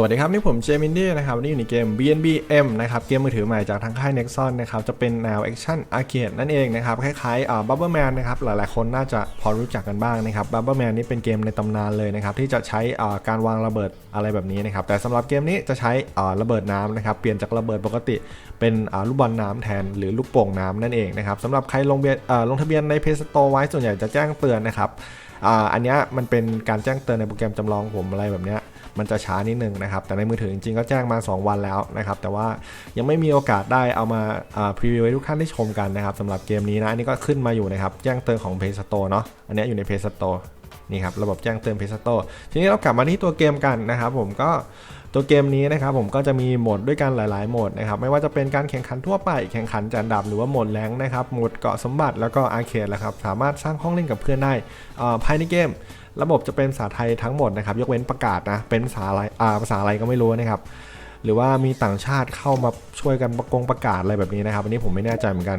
สวัสดีครับนี่ผมเจมินดี้นะครับวันนี่อยู่ในเกม BNBM นะครับเกมมือถือใหม่จากทางค่าย Nexon นะครับจะเป็นแนวแอคชั่นอาร์เคดนั่นเองนะครับคล้ายๆอ่า Bubberman นะครับหลายๆคนน่าจะพอรู้จักกันบ้างนะครับ Bubberman นี่เป็นเกมในตำนานเลยนะครับที่จะใช้อ่าการวางระเบิดอะไรแบบนี้นะครับแต่สำหรับเกมนี้จะใช้อ่าระเบิดน้ำนะครับเปลี่ยนจากระเบิดปกติเป็นอ่าลูกบอลน้ำแทนหรือลูกโป่งน้ำนั่นเองนะครับสำหรับใครลงเบียอ่าลงทะเบียนใน Play Store ไว้ส่วนใหญ่จะแจ้งเตือนนะครับอ,อันนี้มันเป็นการแจ้งเตือนในโปรแกรมจำลองผมอะไรแบบเนี้ย มันจะช้านิดนึงนะครับ แต่ในมือถือจริงๆก็แจ้งมา 2 วันแล้วนะครับ แต่ว่ายังไม่มีโอกาสได้เอามาพรีวิวให้ทุกท่านได้ชมกันนะครับสำหรับเกมนี้นะอันนี้ก็ขึ้นมาอยู่นะครับแจ้งเตือนของ Play Store เนาะอันนี้อยู่ใน Play Store นี่ครับระบบแจ้งเตือน Play Store ทีนี้เรากลับมาที่ตัวเกมกันนะครับ ผมก็ตัวเกมนี้นะครับผมก็จะมีโหมดด้วยกันหลาย ๆ โหมดนะครับไม่ว่าจะเป็นการแข่งขันทั่วไป แข่งขันจันดับหรือว่าโหมดแรงนะครับโหมดเกาะสมบัติแล้วก็อาร์เคดแหละครับสามารถสร้างห้องเล่นกับเพื่อนได้ภายในเกม ระบบจะเป็นภาษาไทยทั้งหมดนะครับ ยกเว้นประกาศนะ เป็นภาษาอะไรภาษาอะไรก็ไม่รู้นะครับ หรือว่ามีต่างชาติเข้ามาช่วยกันประกงประกาศอะไรแบบนี้นะครับ อันนี้ผมไม่แน่ใจเหมือนกัน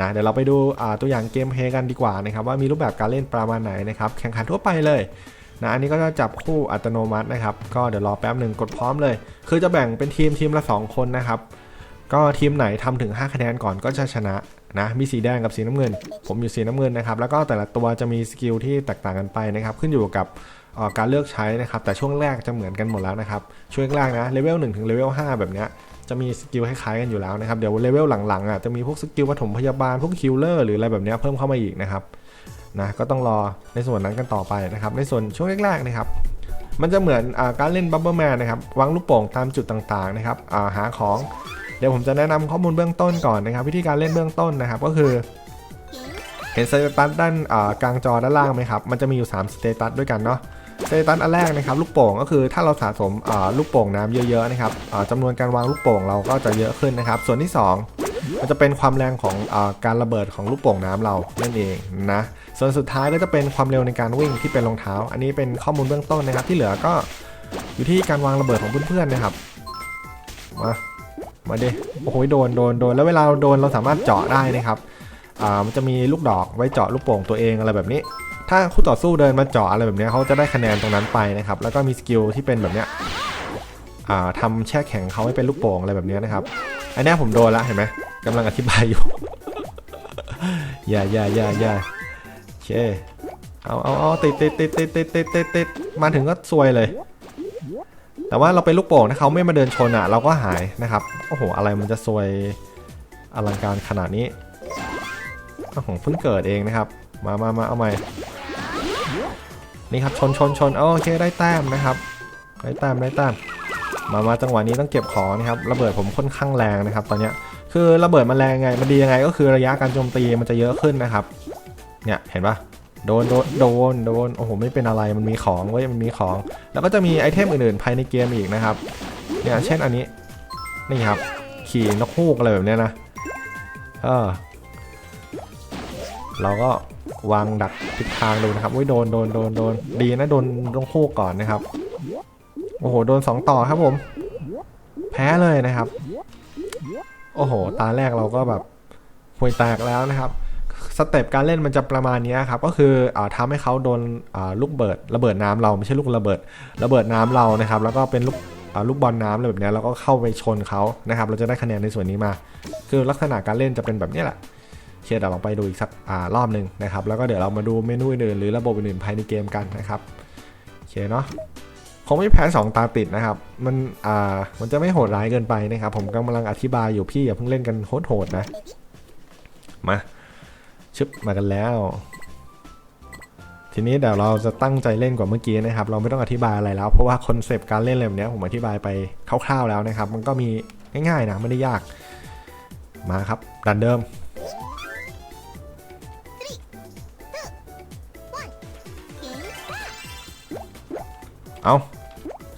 นะ เดี๋ยวเราไปดูตัวอย่างเกมเพลย์กันดีกว่านะครับ ว่ามีรูปแบบการเล่นประมาณไหนนะครับ แข่งขันทั่วไปเลยนะ อันนี้ก็จะจับคู่อัตโนมัตินะครับ ก็เดี๋ยวรอแป๊บหนึ่งกดพร้อมเลย คือจะแบ่งเป็นทีมทีมละ 2 คนนะครับ ก็ทีมไหนทำถึง 5 คะแนนก่อนก็จะชนะนะมีสีแดงกับสีน้ำเงิน ผมอยู่สีน้ำเงินนะครับแล้วก็แต่ละตัวจะมีสกิลที่แตกต่างกันไปนะครับขึ้นอยู่กับออการเลือกใช้นะครับแต่ช่วงแรกจะเหมือนกันหมดแล้วนะครับช่วงแรกนะเลเวล1ถึงเลเวล5แบบนี้จะมีสกิลคล้ายๆกันอยู่แล้วนะครับเดี๋ยวเลเวลหลังๆอะจะมีพวกสกิลปฐมพยาบาลพวกคิลเลอร์หรืออะไรแบบนี้เพิ่มเข้ามาอีกนะครับนะก็ต้องรอในส่วนนั้นกันต่อไปนะครับในส่วนช่วงแรกๆนะครับมันจะเหมือนอการเล่นบับเบิลแมนนะครับวางลูกโป่งตามจุดต่างๆนะครับาหาของ เดี๋ยวผมจะแนะนำข้อมูลเบื้องต้นก่อนนะครับ วิธีการเล่นเบื้องต้นนะครับ ก็คือเห็นสเตตัสด้านกลางจอด้านล่างไหมครับ มันจะมีอยู่3สเตตัสด้วยกันเนาะสเตตัสอันแรกนะครับลูกโป่งก็คือถ้าเราสะสมลูกโป่งน้ำเยอะๆนะครับจำนวนการวางลูกโป่งเราก็จะเยอะขึ้นนะครับ ส่วนที่ 2 มันจะเป็นความแรงของอการระเบิดของลูกโป่งน้ำเรานั่นเองนะส่วนสุดท้ายก็จะเป็นความเร็วในการวิ่งที่เป็นรองเท้า อันนี้เป็นข้อมูลเบื้องต้นนะครับ ที่เหลือก็อยู่ที่การวางระเบิดของเพื่อนๆนะครับมา มาดิโอ้โหโดนโดนโดนแล้วเวลาโดนเราสามารถเจาะได้นะครับอ่ามันจะมีลูกดอกไว้เจาะลูกโป่งตัวเองอะไรแบบนี้ ถ้าคู่ต่อสู้เดินมาเจาะอะไรแบบนี้เขาจะได้คะแนนตรงนั้นไปนะครับ แล้วก็มีสกิลที่เป็นแบบเนี้ยอ่าทำแช่แข็งเขาให้เป็นลูกโป่งอะไรแบบนี้นะครับอันนี้ผมโดนละเห็นไหมกำลังอธิบายอยู่อย่าอย่าอย่าอย่าโอเคเอาเอาเอาติดติดติดติดติดติดติดมาถึงก็ซวยเลย แต่ว่าเราเป็นลูกโป่งถ้าเขาไม่มาเดินชนอะเราก็หายนะครับโอ้โหอะไรมันจะซวยอลังการขนาดนี้โอ้โหเพิ่งเกิดเองนะครับ มามามาเอาใหม่นี่ครับชนชนชนโอเคได้แต้มนะครับได้แต้มได้แต้มมามาจังหวะนี้ต้องเก็บของนะครับระเบิดผมค่อนข้างแรงนะครับ ตอนเนี้ยคือระเบิดมันแรงไงมันดียังไงก็คือระยะการโจมตีมันจะเยอะขึ้นนะครับ เนี่ยเห็นปะ โดนโดนโดนโดนโอ้โหไม่เป็นอะไรมันมีของเว้ยมันมีของ แล้วก็จะมีไอเทมอื่นๆภายในเกมอีกนะครับเนี่ยเช่นอันนี้นี่ครับ ขี่นกฮูกอะไรแบบเนี้ยนะเออเราก็วางดักทิศทางดูนะครับว้ยโดนโดนโดนโดนดีนะโดนนกฮูกก่อนนะครับโอ้โหโดนสองต่อครับผม แพ้เลยนะครับ โอ้โห ตาแรกเราก็แบบห่วยแตกแล้วนะครับ สเต็ปการเล่นมันจะประมาณนี้ครับ ก็คืออาทำให้เขาโดนลูกเบิดระเบิดน้ำเราไม่ใช่ลูกระเบิด ระเบิดน้ำเรานะครับ แล้วก็เป็นลูกลูกบอลน้ำอะไรแบบนี้แล้วก็เข้าไปชนเขานะครับ เราจะได้คะแนนในส่วนนี้มา คือลักษณะการเล่นจะเป็นแบบนี้แหละโอเคเดี๋ยวเราไปดูอีกสักอรอบหนึ่งนะครับ แล้วก็เดี๋ยวเรามาดูเมนูอื่นหรือระบบอื่นภายในเกมกันนะครับโอเคเนาะคงไม่แพ้สองตาติดนะครับ มันอ่ามันจะไม่โหดร้ายเกินไปนะครับ ผมกำลังอธิบายอยู่พี่อย่าเพิ่งเล่นกันโหดๆนะมา ชึบมากันแล้ว ทีนี้เดี๋ยวเราจะตั้งใจเล่นกว่าเมื่อกี้นะครับ เราไม่ต้องอธิบายอะไรแล้ว เพราะว่าคอนเซปต์การเล่นอะไรแบบนี้ผมอธิบายไปคร่าวๆแล้วนะครับ มันก็มีง่ายๆนะไม่ได้ยากมาครับดันเดิมเอา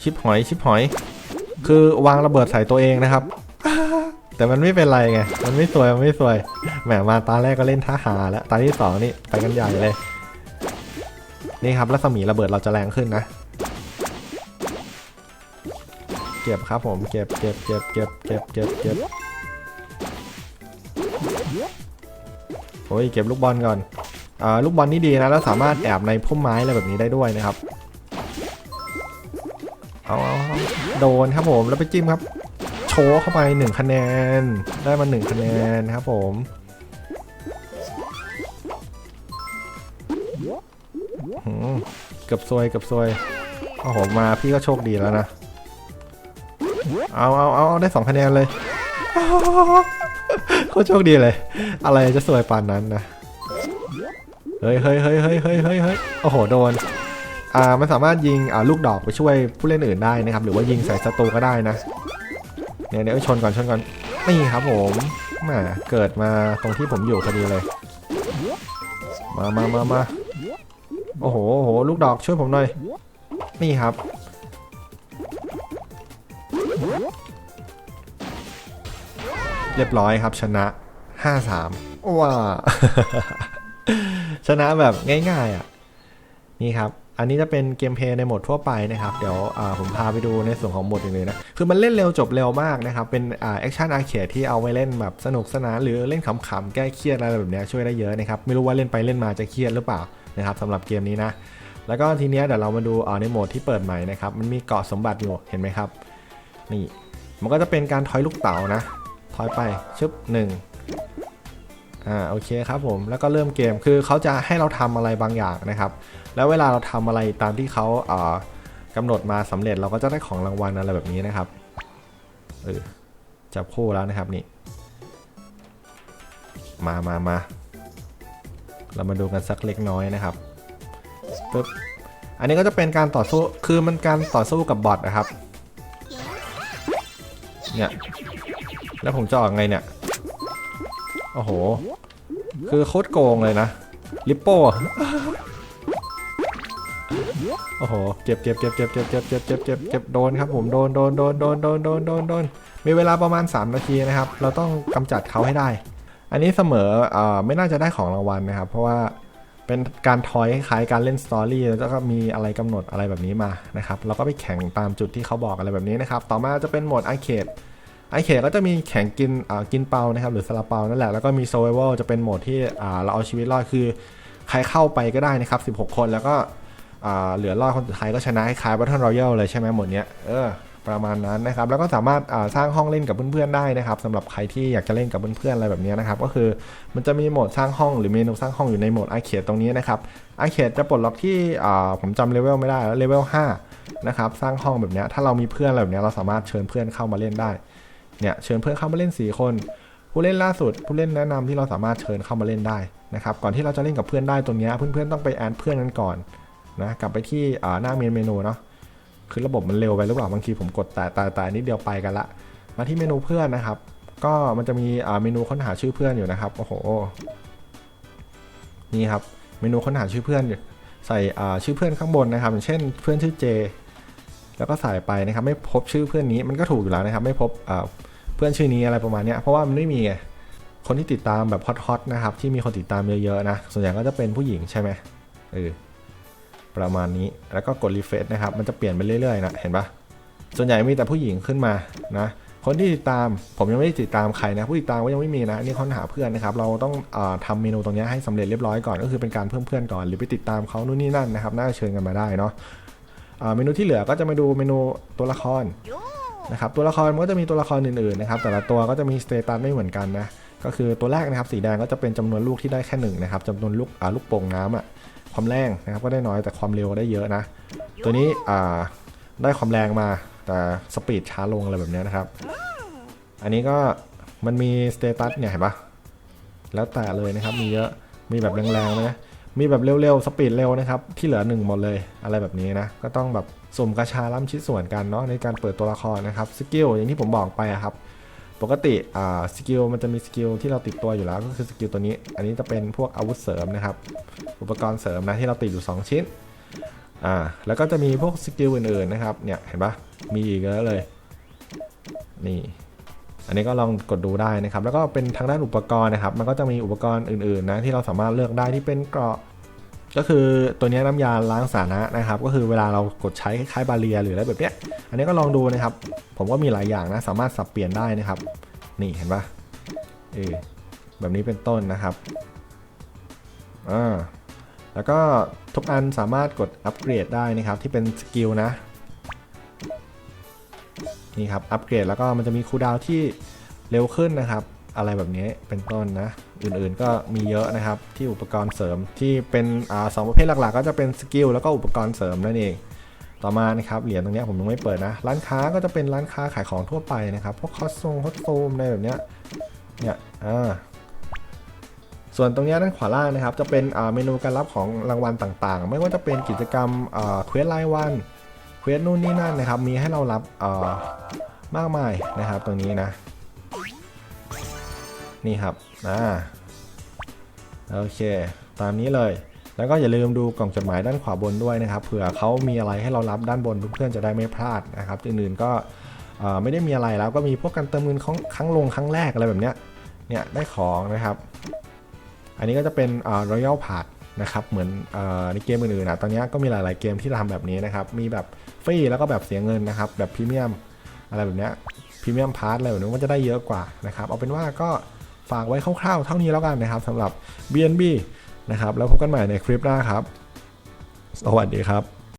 ชิปหอยชิปหอย คือวางระเบิดใส่ตัวเองนะครับ แต่มันไม่เป็นไรไง มันไม่สวย มันไม่สวย แหมมาตาแรกก็เล่นท่าหาแล้ว ตาที่สองนี่ไปกันใหญ่เลย นี่ครับรัศมีระเบิดเราจะแรงขึ้นนะ เก็บครับผม เก็บเก็บเก็บเก็บเก็บเก็บเก็บโอ้ยเก็บลูกบอลก่อนอ่าลูกบอลนี่ดีนะ แล้วสามารถแอบในพุ่มไม้อะไรแบบนี้ได้ด้วยนะครับ เอเอาเอาเอาโดนครับผม แล้วไปจิ้มครับ โชว์เข้าไปหนึ่งคะแนน ได้มาหนึ่งคะแนนครับผมเกือบซวยเกือบซวยโอ้โหมาพี่ก็โชคดีแล้วนะ เอาเอาเอาได้สองคะแนนเลยโคตรโชคดีเลย อะไรจะสวยปานนั้นนะเฮ้ยเฮ้ยเฮ้ยเฮ้ยเฮ้ยเฮ้ยเฮ้ยโอ้โหโดนอ่ามันสามารถยิงอ่าลูกดอกไปช่วยผู้เล่นอื่นได้นะครับ หรือว่ายิงใส่ศัตรูก็ได้นะ เนี่ยเดี๋ยวชนก่อนชนก่อนนี่ครับผมแหมเกิดมาตรงที่ผมอยู่พอดีเลย มามามามาโอ้โหโอ้โหลูกดอกช่วยผมหน่อย นี่ครับ เรียบร้อยครับชนะ 5-3ว้าชนะแบบง่ายๆอะ นี่ครับ อันนี้จะเป็นเกมเพลย์ในโหมดทั่วไปนะครับ เดี๋ยวผมพาไปดูในส่วนของโหมดอื่นๆนะ คือมันเล่นเร็วจบเร็วมากนะครับ เป็นแอคชั่นอาร์เคดที่เอาไว้เล่นแบบสนุกสนาน หรือเล่นขำๆแก้เครียดอะไรแบบเนี้ยช่วยได้เยอะนะครับ ไม่รู้ว่าเล่นไปเล่นมาจะเครียดหรือเปล่านะครับสำหรับเกมนี้นะ แล้วก็ทีเนี้ยเดี๋ยวเรามาดูในโหมดที่เปิดใหม่นะครับ มันมีเกาะสมบัติอยู่เห็นไหมครับ นี่ มันก็จะเป็นการทอยลูกเต๋านะ ทอยไปชึบหนึ่ง อ่าโอเคครับผมแล้วก็เริ่มเกมคือเขาจะให้เราทำอะไรบางอย่างนะครับ แล้วเวลาเราทำอะไรตามที่เขาเอ่อกำหนดมาสำเร็จเราก็จะได้ของรางวัลอะไรแบบนี้นะครับเออจับคู่แล้วนะครับนี่ มามามาเรามาดูกันสักเล็กน้อยนะครับปึ๊บอันนี้ก็จะเป็นการต่อสู้คือมันการต่อสู้กับบอทนะครับเนี่ยแล้วผมจะออกไงเนี่ย โอ้โห คือโคตรโกงเลยนะ ลิปโป้ โอ้โห เจ็บเจ็บเจ็บเจ็บเจ็บเจ็บเจ็บเจ็บเจ็บเจ็บโดนครับผม โดนโดนโดนโดนโดนโดนโดนโดน มีเวลาประมาณ 3 นาทีนะครับ เราต้องกำจัดเขาให้ได้ อันนี้เสมอเอ่อไม่น่าจะได้ของรางวัลนะครับ เพราะว่าเป็นการทอยคล้ายการเล่นสตอรี่แล้วก็มีอะไรกำหนดอะไรแบบนี้มานะครับ เราก็ไปแข่งตามจุดที่เขาบอกอะไรแบบนี้นะครับ ต่อมาจะเป็นโหมดอาร์เคด ไอเคก็จะมีแข่งกินกินเปานะครับหรือซาลาเปานั่นแหละแล้วก็มี survival จะเป็นโหมดที่เราเอาชีวิตรอดคือ ใครเข้าไปก็ได้นะครับ 16 คนแล้วก็เหลือรอดคนสุดท้ายก็ชนะคล้าย Battle Royale เลยใช่ไหมโหมดเนี้ยเออประมาณนั้นนะครับ แล้วก็สามารถสร้างห้องเล่นกับเพื่อนๆได้นะครับสำหรับใครที่อยากจะเล่นกับเพื่อนๆอะไรแบบนี้นะครับ ก็คือมันจะมีโหมดสร้างห้องหรือเมนูสร้างห้องอยู่ในโหมดอาเคดตรงนี้นะครับอาเคดจะปลดล็อกที่ผมจำเลเวลไม่ได้แล้วเลเวล5นะครับสร้างห้องแบบนี้ถ้าเรามีเพื่อนอะไรแบบนี้เราสามารถเชิญเพื่อนเข้ามาเล่นได้ เนี่ยเชิญเพื่อนเข้ามาเล่น 4 คน ผู้เล่นล่าสุด ผู้เล่นแนะนำที่เราสามารถเชิญเข้ามาเล่นได้นะครับก่อนที่เราจะเล่นกับเพื่อนได้ตรงนี้เพื่อนๆต้องไปแอดเพื่อนกันก่อนนะกลับไปที่หน้าเมนเมนูเนาะคือระบบมันเร็วไปหรือเปล่าบางทีผมกดแต่แต่แต่นิดเดียวไปกันละ มาที่เมนูเพื่อนนะครับ ก็มันจะมีเมนูค้นหาชื่อเพื่อนอยู่นะครับโอ้โหนี่ครับเมนูค้นหาชื่อเพื่อนใส่ชื่อเพื่อนข้างบนนะครับอย่างเช่นเพื่อนชื่อเจแล้วก็ใส่ไปนะครับ ไม่พบชื่อเพื่อนนี้มันก็ถูกอยู่แล้วนะครับ ไม่พบ พื่อนชื่อนี้อะไรประมาณเนี้ยเพราะว่ามันไม่มีไงคนที่ติดตามแบบฮอตๆนะครับที่มีคนติดตามเยอะๆนะส่วนใหญ่ก็จะเป็นผู้หญิงใช่ไหมเออประมาณนี้แล้วก็กดรีเฟซนะครับมันจะเปลี่ยนไปเรื่อยๆนะเห็นปะส่วนใหญ่มีแต่ผู้หญิงขึ้นมานะคนที่ติดตามผมยังไม่ได้ติดตามใครนะ ผู้ติดตามก็ยังไม่มีนะนี่ค้นหาเพื่อนนะครับเราต้องอทำเมนูตรงนี้ให้สำเร็จเรียบร้อยก่อนก็คือเป็นการเพิ่มเพื่อนก่อนหรือไปติดตามเขานู่นนี่นั่นนะครับน่าเชิญกันมาได้เนาะเมนูที่เหลือก็จะมาดูเมนูตัวละคร นะครับตัวละครมันก็จะมีตัวละครอื่นๆนะครับแต่ละตัวก็จะมีสเตตัสไม่เหมือนกันนะก็คือตัวแรกนะครับสีแดงก็จะเป็นจำนวนลูกที่ได้แค่หนึ่งนะครับจำนวนลูกอ่าลูกโป่งน้ำอะความแรงนะครับก็ได้น้อยแต่ความเร็วได้เยอะนะ ตัวนี้อ่าได้ความแรงมาแต่สปีดช้าลงอะไรแบบนี้นะครับ อันนี้ก็มันมีสเตตัสเนี่ยเห็นปะแล้วแต่เลยนะครับมีเยอะมีแบบแรงๆไหมมีแบบเร็วๆสปีดเร็วนะครับที่เหลือหนึ่งหมดเลยอะไรแบบนี้นะก็ต้องแบบ สุ่มกระชาล่ำชิดส่วนกันเนาะในการเปิดตัวละครนะครับสกิลอย่างที่ผมบอกไปอะครับปกติอ่าสกิลมันจะมีสกิลที่เราติดตัวอยู่แล้วก็คือสกิลตัวนี้ อันนี้จะเป็นพวกอาวุธเสริมนะครับ อุปกรณ์เสริมนะที่เราติดอยู่ 2 ชิ้นอ่าแล้วก็จะมีพวกสกิลอื่นๆนะครับเนี่ยเห็นปะมีอีกเยอะเลยนี่อันนี้ก็ลองกดดูได้นะครับ แล้วก็เป็นทางด้านอุปกรณ์นะครับ มันก็จะมีอุปกรณ์อื่นๆนะที่เราสามารถเลือกได้ที่เป็นเกราะ ก็คือตัวนี้น้ำยาล้างสาระนะครับ ก็คือเวลาเรากดใช้คล้ายๆบาเรียหรืออะไรแบบเนี้ย อันนี้ก็ลองดูนะครับ ผมก็มีหลายอย่างนะ สามารถสับเปลี่ยนได้นะครับ นี่เห็นปะเออแบบนี้เป็นต้นนะครับอ่าแล้วก็ทุกอันสามารถกดอัปเกรดได้นะครับ ที่เป็นสกิลนะนี่ครับอัปเกรดแล้วก็มันจะมีคูลดาวที่เร็วขึ้นนะครับ อะไรแบบนี้เป็นต้นนะ อื่นๆก็มีเยอะนะครับที่อุปกรณ์เสริมที่เป็นอสองประเภทหลักๆ ก็จะเป็นสกิลแล้วก็อุปกรณ์เสริมนั่นเอง ต่อมานะครับเหรียญตรงนี้ผมยังไม่เปิดนะ ร้านค้าก็จะเป็นร้านค้าขายของทั่วไปนะครับพวกคอสซงคอสตูมอะไรแบบเนี้ยเนี่ยอ่าส่วนตรงนี้ด้านขวาล่างนะครับ จะเป็นเมนูการรับของรางวัลต่างๆ ไม่ว่าจะเป็นกิจกรรมอ่าเควสรายวันเควสนู่นนี่นั่นนะครับ มีให้เรารับอ่ามากมายนะครับตรงนี้นะ นี่ครับอ่าโอเค ตามนี้เลย แล้วก็อย่าลืมดูกล่องจดหมายด้านขวาบนด้วยนะครับ เผื่อเขามีอะไรให้เรารับด้านบนเพื่อนๆจะได้ไม่พลาดนะครับอื่นๆก็ไม่ได้มีอะไรแล้วก็มีพวกการเติมเงินของครั้งลงครั้งแรกอะไรแบบเนี้ย เนี่ยได้ของนะครับ อันนี้ก็จะเป็นรอยัลพาร์นะครับเหมือนอในเกมอื่นๆนะตอนนี้ก็มีหลายๆเกมที่ทำแบบนี้นะครับ มีแบบฟรีแล้วก็แบบเสียเงินนะครับ แบบพรีเมียมอะไรแบบเนี้ยพรีเมียมพาร์ทอะไรแบบนี้มันจะได้เยอะกว่านะครับ เอาเป็นว่าก็ ฝากไว้คร่าวๆเท่านี้แล้วกันนะครับสำหรับ BNB นะครับ แล้วพบกันใหม่ในคลิปหน้าครับ สวัสดีครับ